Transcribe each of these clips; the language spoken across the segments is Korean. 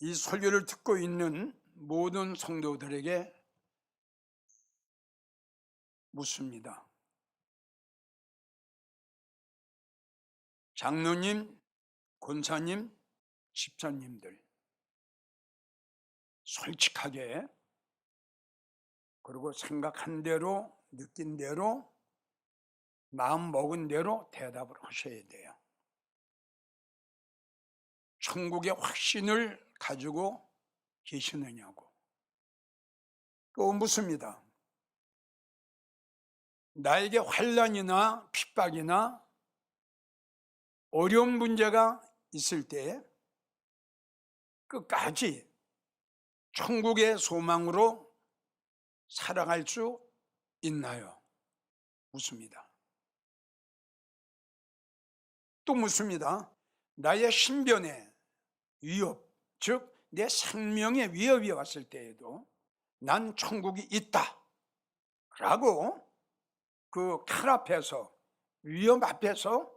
이 설교를 듣고 있는 모든 성도들에게 묻습니다. 장로님, 권사님, 집사님들 솔직하게 그리고 생각한 대로 느낀 대로 마음 먹은 대로 대답을 하셔야 돼요. 천국의 확신을 가지고 계시느냐고. 또 묻습니다. 나에게 환란이나 핍박이나 어려운 문제가 있을 때 끝까지 천국의 소망으로 살아갈 수 있나요? 묻습니다. 또 묻습니다. 나의 신변에 위협, 즉 내 생명에 위협이 왔을 때에도 난 천국이 있다. 라고 그 칼 앞에서 위험 앞에서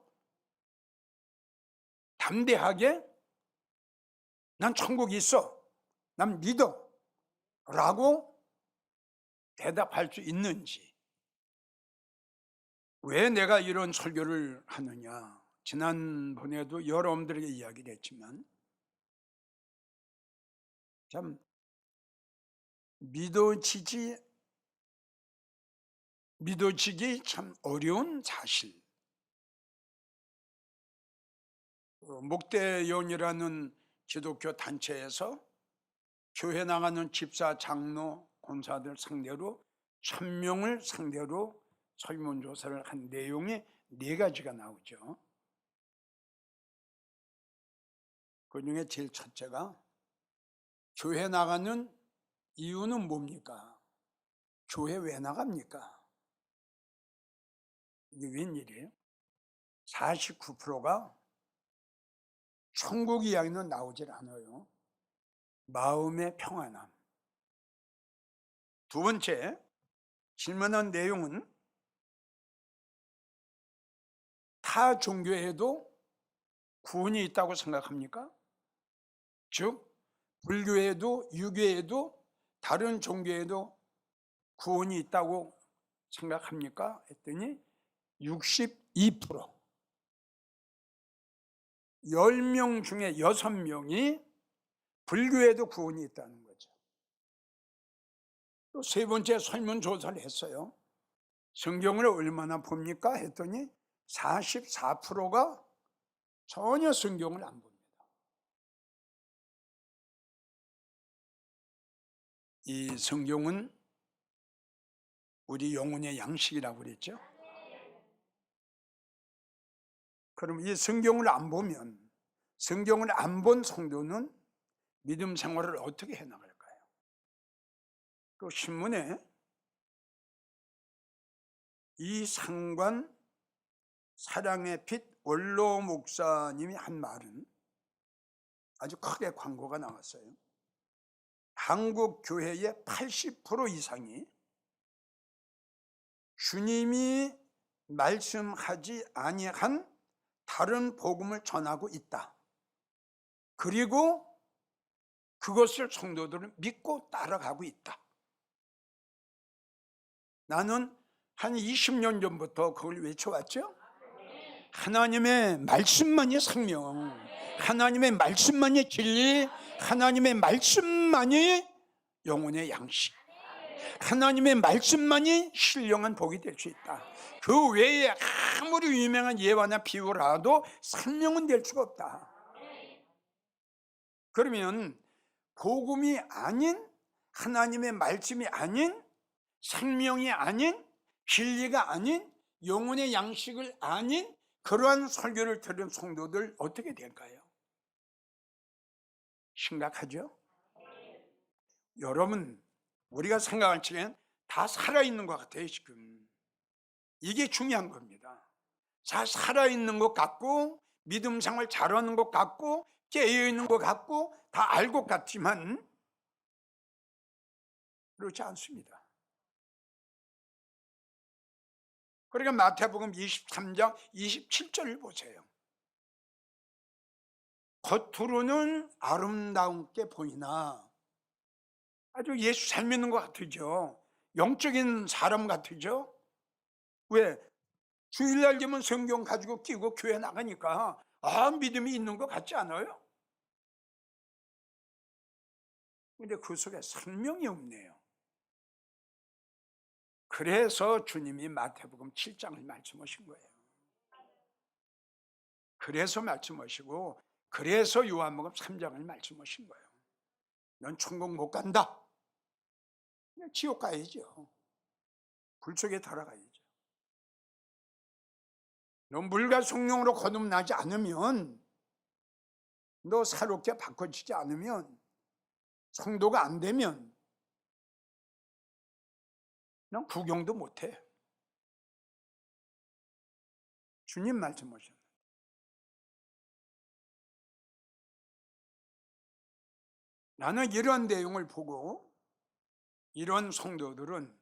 담대하게 난 천국이 있어. 난 믿어. 라고 대답할 수 있는지. 왜 내가 이런 설교를 하느냐. 지난번에도 여러분들에게 이야기를 했지만 참 믿어지지 믿어지기 참 어려운 사실. 어, 목대연이라는 기독교 단체에서 교회 나가는 집사, 장로, 권사들 상대로 천 명을 상대로 설문조사를 한 내용이 네 가지가 나오죠. 그 중에 제일 첫째가 교회 나가는 이유는 뭡니까? 교회 왜 나갑니까? 이게 웬일이에요? 49%가 천국 이야기는 나오질 않아요. 마음의 평안함. 두 번째, 질문한 내용은 타 종교에도 구원이 있다고 생각합니까? 즉, 불교에도 유교에도 다른 종교에도 구원이 있다고 생각합니까? 했더니 62% 10명 중에 6명이 불교에도 구원이 있다는 거죠. 또 세 번째 설문조사를 했어요. 성경을 얼마나 봅니까? 했더니 44%가 전혀 성경을 안 봅니다. 이 성경은 우리 영혼의 양식이라고 그랬죠. 그럼 이 성경을 안 보면 성경을 안 본 성도는 믿음 생활을 어떻게 해 나갈까요? 그 신문에 이 상관 사랑의 빛 원로 목사님이 한 말은 아주 크게 광고가 나왔어요. 한국 교회의 80% 이상이 주님이 말씀하지 아니한 다른 복음을 전하고 있다. 그리고 그것을 성도들은 믿고 따라가고 있다. 나는 한 20년 전부터 그걸 외쳐왔죠. 하나님의 말씀만이 생명, 하나님의 말씀만이 진리, 하나님의 말씀만이 영혼의 양식, 하나님의 말씀만이 신령한 복이 될 수 있다. 그 외에 아무리 유명한 예화나 비유라도 생명은 될 수가 없다. 그러면 복음이 아닌 하나님의 말씀이 아닌 생명이 아닌 진리가 아닌 영혼의 양식을 아닌 그러한 설교를 들은 성도들 어떻게 될까요? 심각하죠? 여러분, 우리가 생각할 적엔 다 살아있는 것 같아요, 지금. 이게 중요한 겁니다. 다 살아있는 것 같고, 믿음 생활 잘하는 것 같고, 깨어있는 것 같고, 다 알 것 같지만, 그렇지 않습니다. 그러니까 마태복음 23장 27절을 보세요. 겉으로는 아름다운게 보이나 아주 예수 잘 믿는 것 같으죠. 영적인 사람 같으죠. 왜 주일날 되면 성경 가지고 끼고 교회 나가니까 아 믿음이 있는 것 같지 않아요? 근데 그 속에 생명이 없네요. 그래서 주님이 마태복음 7장을 말씀하신 거예요. 그래서 말씀하시고 그래서 요한복음 3장을 말씀하신 거예요. 넌 천국 못 간다. 지옥 가야죠. 불 속에 들어가야죠. 너 물과 성령으로 거듭나지 않으면 너 새롭게 바꿔지지 않으면 성도가 안 되면 넌 구경도 못해. 주님 말씀하셨 나는 이런 내용을 보고 이런 성도들은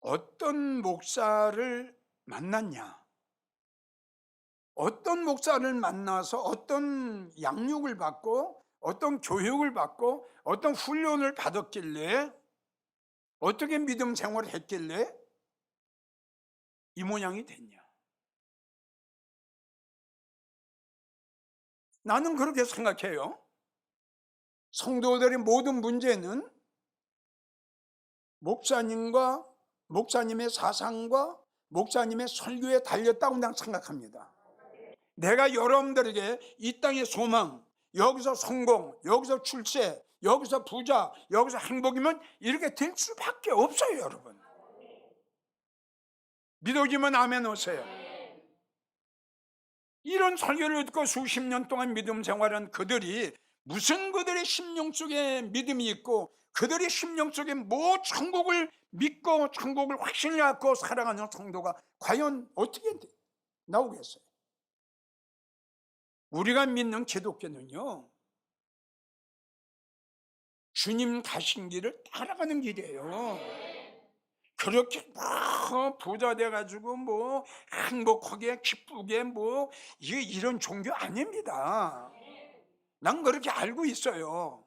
어떤 목사를 만났냐? 어떤 목사를 만나서 어떤 양육을 받고 어떤 교육을 받고 어떤 훈련을 받았길래 어떻게 믿음 생활을 했길래 이 모양이 됐냐? 나는 그렇게 생각해요. 성도들의 모든 문제는 목사님과 목사님의 사상과 목사님의 설교에 달렸다고 난 생각합니다. 내가 여러분들에게 이 땅의 소망, 여기서 성공, 여기서 출세, 여기서 부자, 여기서 행복이면 이렇게 될 수밖에 없어요, 여러분. 믿어지면 아멘 오세요. 이런 설교를 듣고 수십 년 동안 믿음 생활한 그들이 무슨 그들의 심령 속에 믿음이 있고 그들의 심령 속에 뭐 천국을 믿고 천국을 확신을 갖고 살아가는 성도가 과연 어떻게 나오겠어요? 우리가 믿는 기독교는요, 주님 가신 길을 따라가는 길이에요. 그렇게 뭐 부자 돼가지고 뭐 행복하게 기쁘게 뭐 이- 이런 종교 아닙니다. 난 그렇게 알고 있어요.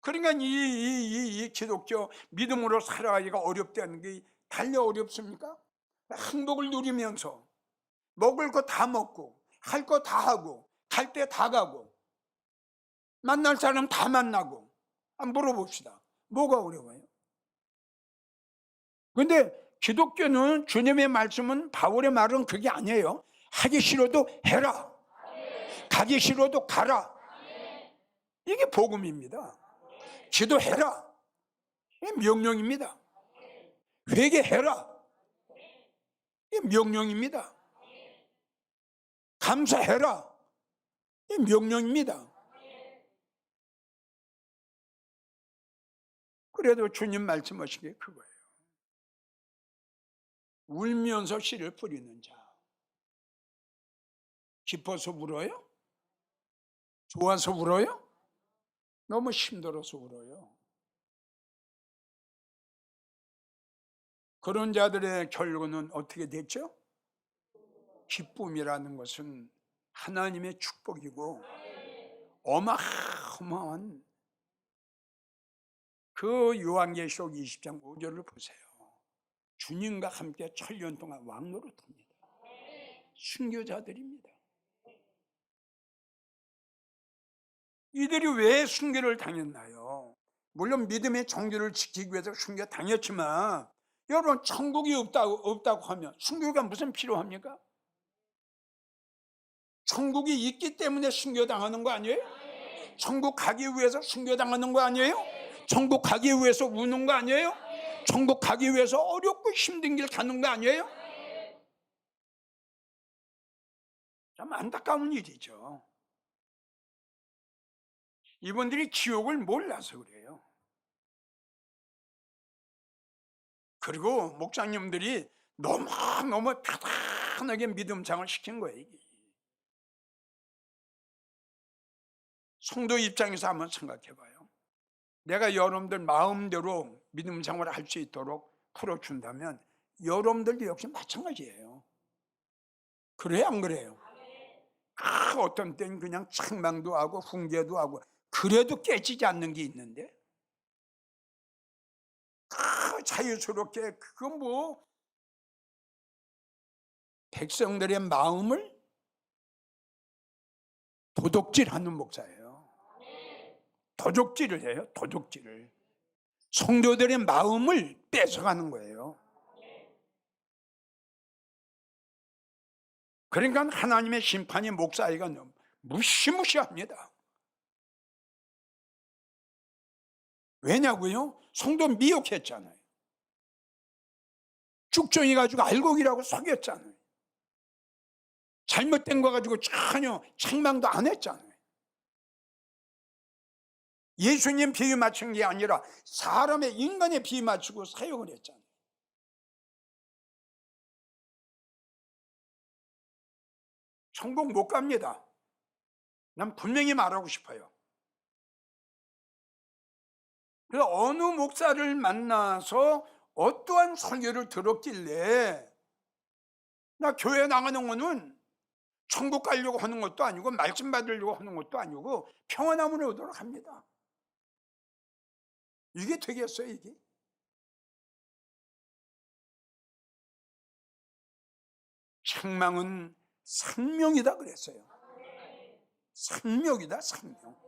그러니까 이, 이, 이, 이 기독교 믿음으로 살아가기가 어렵다는 게 달려 어렵습니까? 행복을 누리면서 먹을 거 다 먹고 할 거 다 하고 갈 때 다 가고 만날 사람 다 만나고 한번 물어봅시다. 뭐가 어려워요? 근데 기독교는 주님의 말씀은 바울의 말은 그게 아니에요. 하기 싫어도 해라. 가기 싫어도 가라. 이게 복음입니다. 기도해라. 이게 명령입니다. 회개해라. 이게 명령입니다. 감사해라. 이게 명령입니다. 그래도 주님 말씀하신 게 그거예요. 울면서 씨를 뿌리는 자. 기뻐서 울어요? 좋아서 울어요? 너무 힘들어서 울어요. 그런 자들의 결론은 어떻게 됐죠? 기쁨이라는 것은 하나님의 축복이고 어마어마한 그 요한계시록 20장 5절을 보세요. 주님과 함께 천년 동안 왕노릇합니다. 순교자들입니다. 이들이 왜 순교를 당했나요? 물론 믿음의 정규를 지키기 위해서 순교 당했지만 여러분 천국이 없다고 없다고 하면 순교가 무슨 필요합니까? 천국이 있기 때문에 순교 당하는 거 아니에요? 천국 가기 위해서 순교 당하는 거 아니에요? 천국 가기 위해서 우는 거 아니에요? 천국 가기 위해서 어렵고 힘든 길 가는 거 아니에요? 참 안타까운 일이죠. 이분들이 지옥을 몰라서 그래요. 그리고 목사님들이 너무너무 편안하게 믿음장을 시킨 거예요. 성도 입장에서 한번 생각해 봐요. 내가 여러분들 마음대로 믿음 생활을 할 수 있도록 아, 어떤 때는 그냥 책망도 하고 훈계도 하고 그래도 깨지지 않는 게 있는데 아, 자유스럽게 그거 뭐 백성들의 마음을 도둑질하는 목사예요. 도둑질을 해요. 도둑질을 성도들의 마음을 뺏어가는 거예요. 그러니까 하나님의 심판이 목사에게 너무 무시무시합니다. 왜냐고요? 성도 미혹했잖아요. 쭉정이 가지고 알곡이라고 속였잖아요. 잘못된 거 가지고 전혀 책망도 안 했잖아요. 예수님 비유 맞춘 게 아니라 사람의 인간의 비유 맞추고 사용을 했잖아요. 천국 못 갑니다. 난 분명히 말하고 싶어요. 그래서 어느 목사를 만나서 어떠한 설교를 들었길래 나 교회 나가는 거는 천국 가려고 하는 것도 아니고 말씀 받으려고 하는 것도 아니고 평안함을 얻도록 합니다. 이게 되겠어요, 이게? 책망은 생명이다 그랬어요. 생명이다, 생명.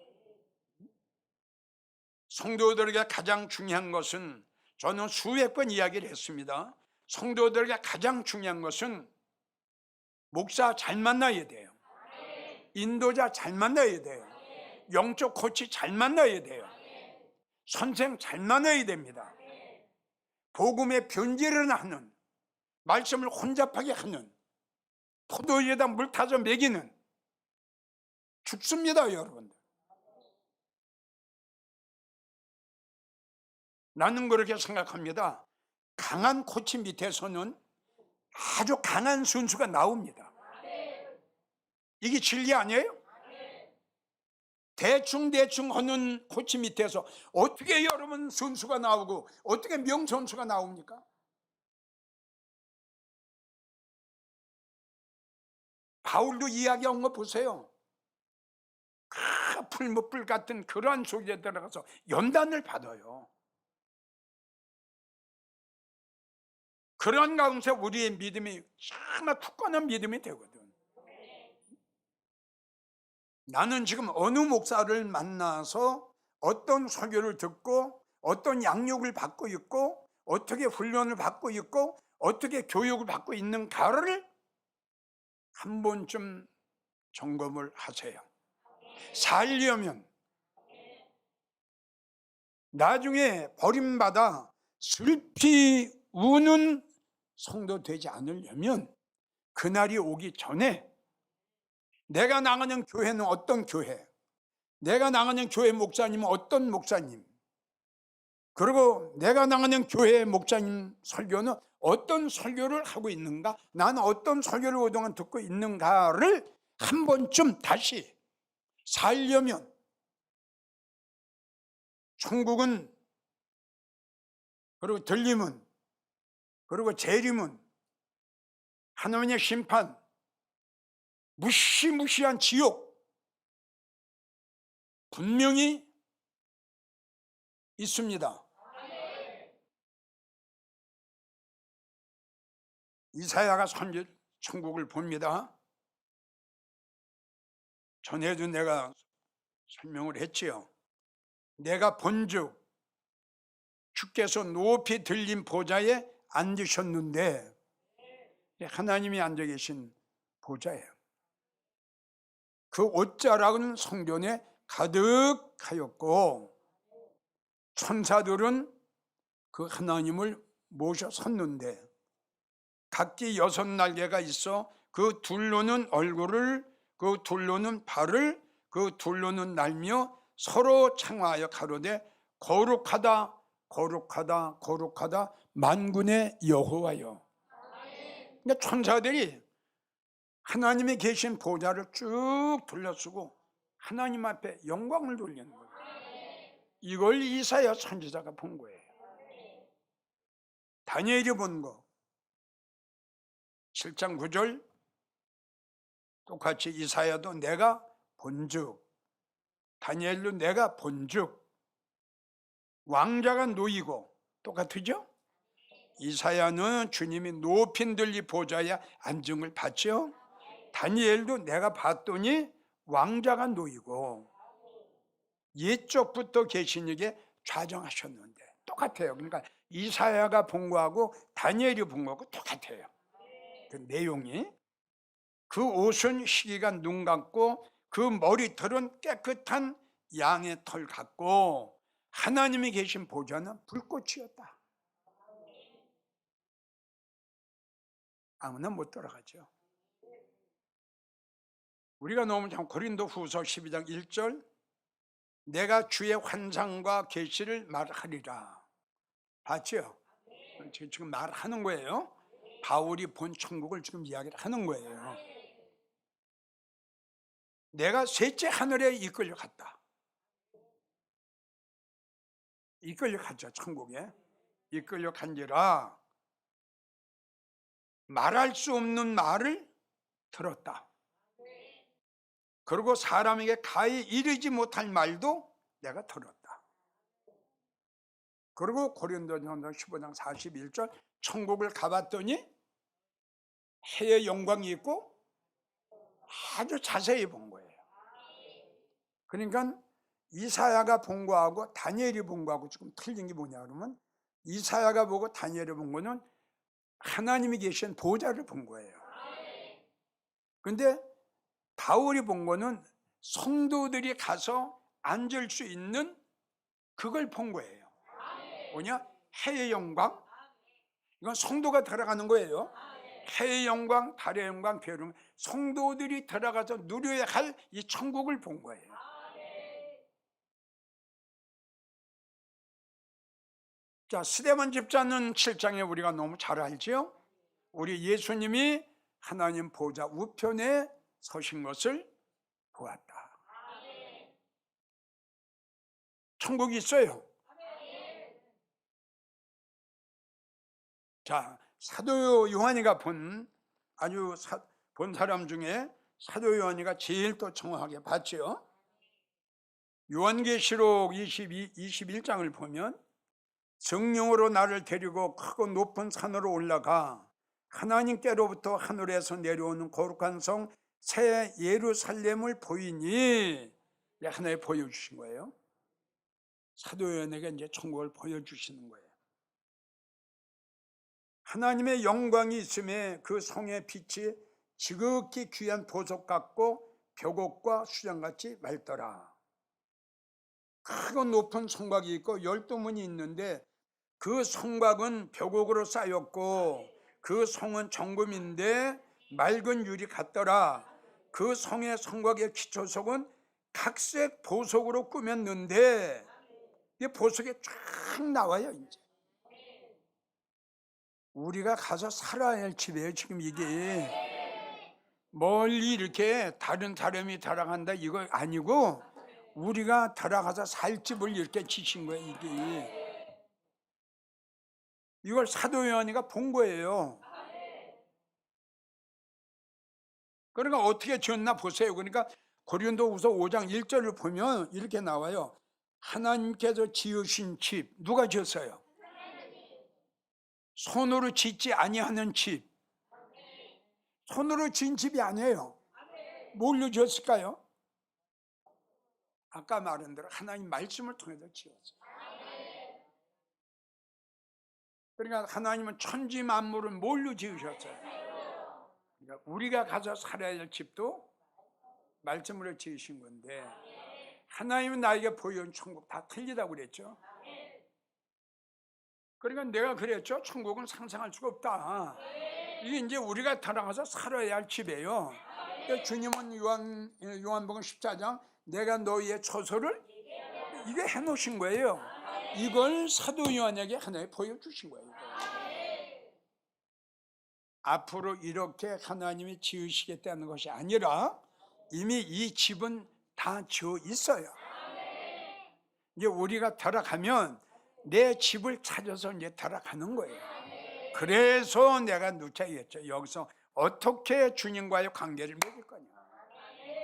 성도들에게 가장 중요한 것은 저는 수백 번 이야기를 했습니다. 성도들에게 가장 중요한 것은 목사 잘 만나야 돼요. 인도자 잘 만나야 돼요. 영적 코치 잘 만나야 돼요. 선생 잘 만나야 됩니다. 복음의 변질을 하는 말씀을 혼잡하게 하는 포도주에다 물 타서 먹이는 죽습니다, 여러분들. 나는 그렇게 생각합니다. 강한 코치 밑에서는 아주 강한 선수가 나옵니다. 이게 진리 아니에요? 대충 대충 하는 코치 밑에서 어떻게 여러분 선수가 나오고 어떻게 명선수가 나옵니까? 바울도 이야기한 거 보세요. 그 풀무불 같은 그러한 속에 들어가서 연단을 받아요. 그런 가운데 우리의 믿음이 정말 굳건한 믿음이 되거든. 나는 지금 어느 목사를 만나서 어떤 설교를 듣고 어떤 양육을 받고 있고 어떻게 훈련을 받고 있고 어떻게 교육을 받고 있는가를 한 번쯤 점검을 하세요. 살려면 나중에 버림받아 슬피 우는 성도 되지 않으려면 그날이 오기 전에 내가 나가는 교회는 어떤 교회, 내가 나가는 교회 목사님은 어떤 목사님, 그리고 내가 나가는 교회 목사님 설교는 어떤 설교를 하고 있는가, 나는 어떤 설교를 그동안 듣고 있는가를 한 번쯤 다시 살려면 천국은 그리고 들림은 그리고 재림은 하나님의 심판 무시무시한 지옥 분명히 있습니다. 이사야가 선지 천국을 봅니다. 전에도 내가 설명을 했지요. 내가 본즉 주께서 높이 들린 보좌에 앉으셨는데 하나님이 앉아 계신 보좌예요. 그 옷자락은 성전에 가득하였고 천사들은 그 하나님을 모셔 섰는데 각기 여섯 날개가 있어 그 둘로는 얼굴을 그 둘로는 발을 그 둘로는 날며 서로 창화하여 가로되 거룩하다 거룩하다 거룩하다 만군의 여호와여. 그러니까 천사들이 하나님이 계신 보좌를 쭉 둘러쓰고 하나님 앞에 영광을 돌리는 거예요. 이걸 이사야 선지자가 본 거예요. 다니엘이 본 거. 7장 9절. 똑같이 이사야도 내가 본즉 다니엘도 내가 본즉 왕자가 놓이고 똑같으죠? 이사야는 주님이 높인 들리 보좌에 안중을 받죠. 다니엘도 내가 봤더니 왕자가 놓이고 옛적부터 계시니게 좌정하셨는데 똑같아요. 그러니까 이사야가 본 거하고 다니엘이 본 거하고 똑같아요. 그 내용이 그 옷은 희귀가 눈 같고 그 머리털은 깨끗한 양의 털 같고 하나님이 계신 보좌는 불꽃이었다. 아무나 못 들어가죠. 우리가 너무 참 고린도 후서 12장 1절 내가 주의 환상과 계시를 말하리라. 봤죠? 지금 말하는 거예요. 바울이 본 천국을 지금 이야기를 하는 거예요. 내가 셋째 하늘에 이끌려 갔다. 이끌려 갔죠, 천국에. 이끌려 간지라 말할 수 없는 말을 들었다. 그리고 사람에게 가히 이르지 못할 말도 내가 들었다. 그리고 고린도전서 15장 41절 천국을 가봤더니 해의 영광이 있고 아주 자세히 본 거예요. 그러니까 이사야가 본 거하고 다니엘이 본 거하고 조금 틀린 게 뭐냐 그러면 이사야가 보고 다니엘이 본 거는 하나님이 계신 보좌를 본 거예요. 근데 바울이 본 거는 성도들이 가서 앉을 수 있는 그걸 본 거예요. 뭐냐? 해의 영광. 이건 성도가 들어가는 거예요. 해의 영광, 달의 영광, 별의 영광. 성도들이 들어가서 누려야 할 이 천국을 본 거예요. 자, 스데반 집자는 7장에 우리가 너무 잘 알죠? 우리 예수님이 하나님 보좌 우편에 서신 것을 보았다. 천국이 있어요. 자, 사도 요한이가 본 아주 사, 본 사람 중에 사도 요한이가 제일 또 정확하게 봤죠. 요한계시록 22, 21장을 보면 성령으로 나를 데리고 크고 높은 산으로 올라가 하나님께로부터 하늘에서 내려오는 거룩한 성 새 예루살렘을 보이니 하나에 보여주신 거예요. 사도연에게 이제 천국을 보여주시는 거예요. 하나님의 영광이 있음에 그 성의 빛이 지극히 귀한 보석 같고 벽옥과 수정같이 맑더라. 크고 높은 성곽이 있고 열두 문이 있는데 그 성곽은 벽옥으로 쌓였고 그 성은 정금인데 맑은 유리 같더라. 그 성의 성곽의 기초석은 각색 보석으로 꾸몄는데 이 보석이 쫙 나와요 이제. 우리가 가서 살아야 할 집이에요 지금 이게. 멀리 이렇게 다른 사람이 달아간다 이거 아니고 우리가 들어가서 살 집을 이렇게 지신 거예요 이게. 이걸 사도 요한이가 본 거예요. 그러니까 어떻게 지었나 보세요. 그러니까 고린도후서 5장 1절을 보면 이렇게 나와요. 하나님께서 지으신 집 누가 지었어요? 손으로 짓지 아니하는 집. 손으로 지은 집이 아니에요. 뭘로 지었을까요? 아까 말한 대로 하나님 말씀을 통해서 지었어요. 그러니까 하나님은 천지 만물을 뭘로 지으셨어요? 그러니까 우리가 가서 살아야 할 집도 말씀으로 지으신 건데 하나님은 나에게 보여준 천국 다 틀리다고 그랬죠. 그러니까 내가 그랬죠. 천국은 상상할 수가 없다. 이게 이제 우리가 들어가서 살아야 할 집이에요. 그러니까 주님은 요한, 요한복음 14장 내가 너희의 처소를 이게 해놓으신 거예요. 이걸 사도 요한에게 하나에 보여주신 거예요. 앞으로 이렇게 하나님이 지으시겠다는 것이 아니라 이미 이 집은 다 지어 있어요. 이제 우리가 들어가면 내 집을 찾아서 이제 들어가는 거예요. 그래서 내가 누차했죠. 여기서 어떻게 주님과의 관계를 맺을 거냐.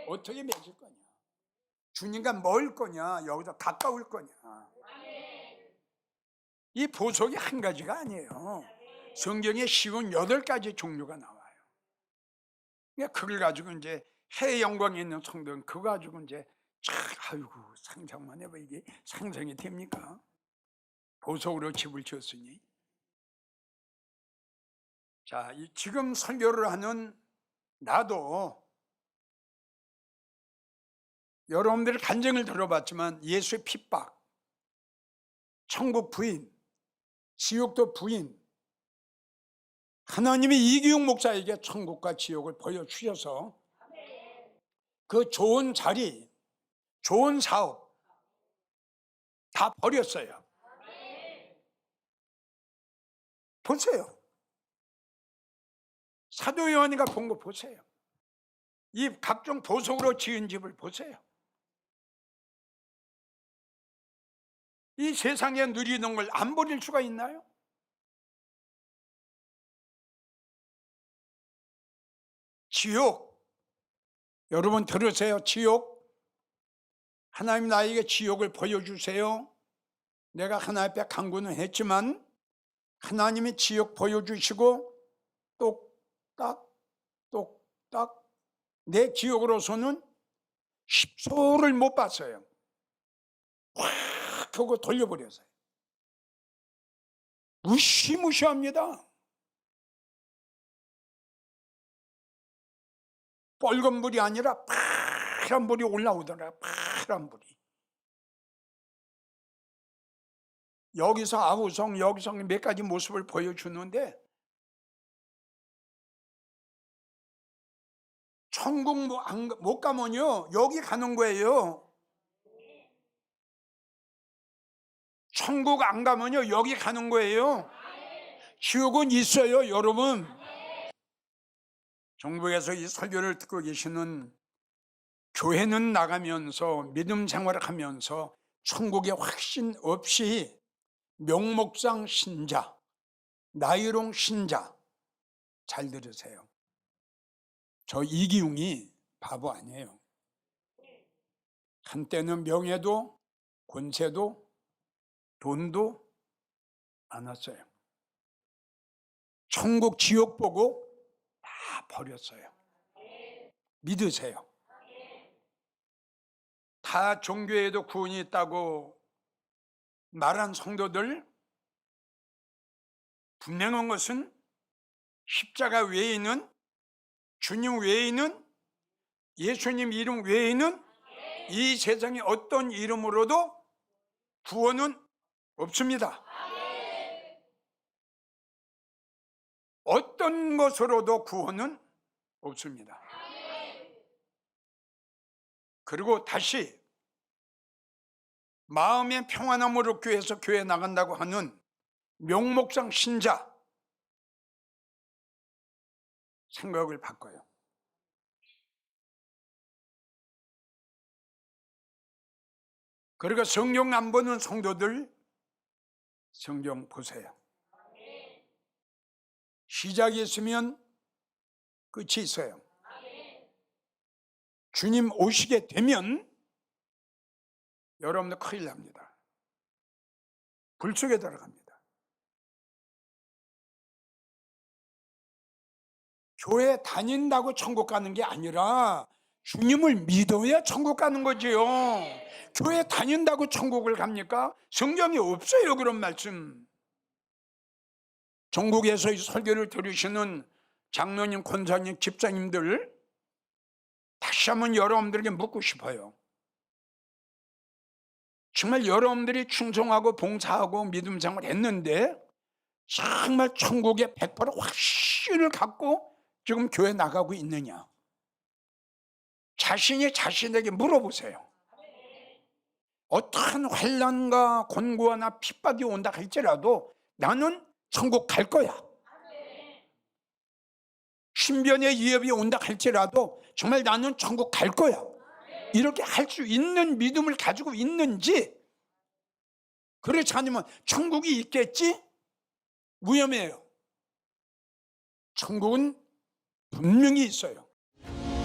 어떻게 맺을 거냐? 주님과 멀 거냐? 여기서 가까울 거냐? 이 보석이 한 가지가 아니에요. 성경에 쉬운 여덟 가지 종류가 나와요. 그러니까 그걸 가지고 이제 해 영광에 있는 성도는 그거 가지고 이제 참 아이고 상상만 해봐 이게 상상이 됩니까? 보석으로 집을 지었으니 자이 지금 설교를 하는 나도 여러분들의 간증을 들어봤지만 예수의 핍박, 천국 부인, 지옥도 부인, 하나님이 이기용 목사에게 천국과 지옥을 보여주셔서 그 좋은 자리, 좋은 사업 다 버렸어요. 보세요. 사도 요한이가 본 거 보세요. 이 각종 보석으로 지은 집을 보세요. 이 세상에 누리는 걸 안 버릴 수가 있나요? 지옥. 여러분 들으세요. 지옥. 하나님 나에게 지옥을 보여주세요. 내가 하나님 앞에 간구는 했지만 하나님이 지옥 보여주시고 똑딱 똑딱 내 기억으로서는 10초를 못 봤어요. 확 하고 돌려버렸어요. 무시무시합니다. 빨간 불이 아니라 파란 불이 올라오더라. 파란 불이. 여기서 아우성, 여기서 몇 가지 모습을 보여주는데 천국 뭐못 가면요 여기 가는 거예요. 천국 안 가면요 여기 가는 거예요. 지옥은 있어요, 여러분. 정부에서 이 설교를 듣고 계시는 교회는 나가면서 믿음 생활을 하면서 천국에 확신 없이 명목상 신자, 나이롱 신자 잘 들으세요. 저 이기웅이 바보 아니에요. 한때는 명예도 권세도 돈도 많았어요. 천국 지옥 보고 다 버렸어요. 믿으세요. 다 종교에도 구원이 있다고 말한 성도들 분명한 것은 십자가 외에는 주님 외에는 예수님 이름 외에는 이 세상에 어떤 이름으로도 구원은 없습니다. 어떤 것으로도 구원은 없습니다. 그리고 다시 마음의 평안함으로 교회에서 교회 나간다고 하는 명목상 신자 생각을 바꿔요. 그러니까 성경 안 보는 성도들 성경 보세요. 시작이 있으면 끝이 있어요. 주님 오시게 되면 여러분들 큰일 납니다. 불 속에 들어갑니다. 교회 다닌다고 천국 가는 게 아니라 주님을 믿어야 천국 가는 거지요. 교회 다닌다고 천국을 갑니까? 성경이 없어요 그런 말씀. 전국에서 이 설교를 들으시는 장로님, 권사님, 집사님들 다시 한번 여러분들에게 묻고 싶어요. 정말 여러분들이 충성하고 봉사하고 믿음 생활 했는데 정말 천국의 100% 확신을 갖고 지금 교회 나가고 있느냐? 자신이 자신에게 물어보세요. 어떠한 환란과 곤고나 핍박이 온다 할지라도 나는 천국 갈 거야. 신변의 위협이 온다 할지라도 정말 나는 천국 갈 거야. 이렇게 할 수 있는 믿음을 가지고 있는지 그렇지 않으면 천국이 있겠지? 위험해요. 천국은 분명히 있어요.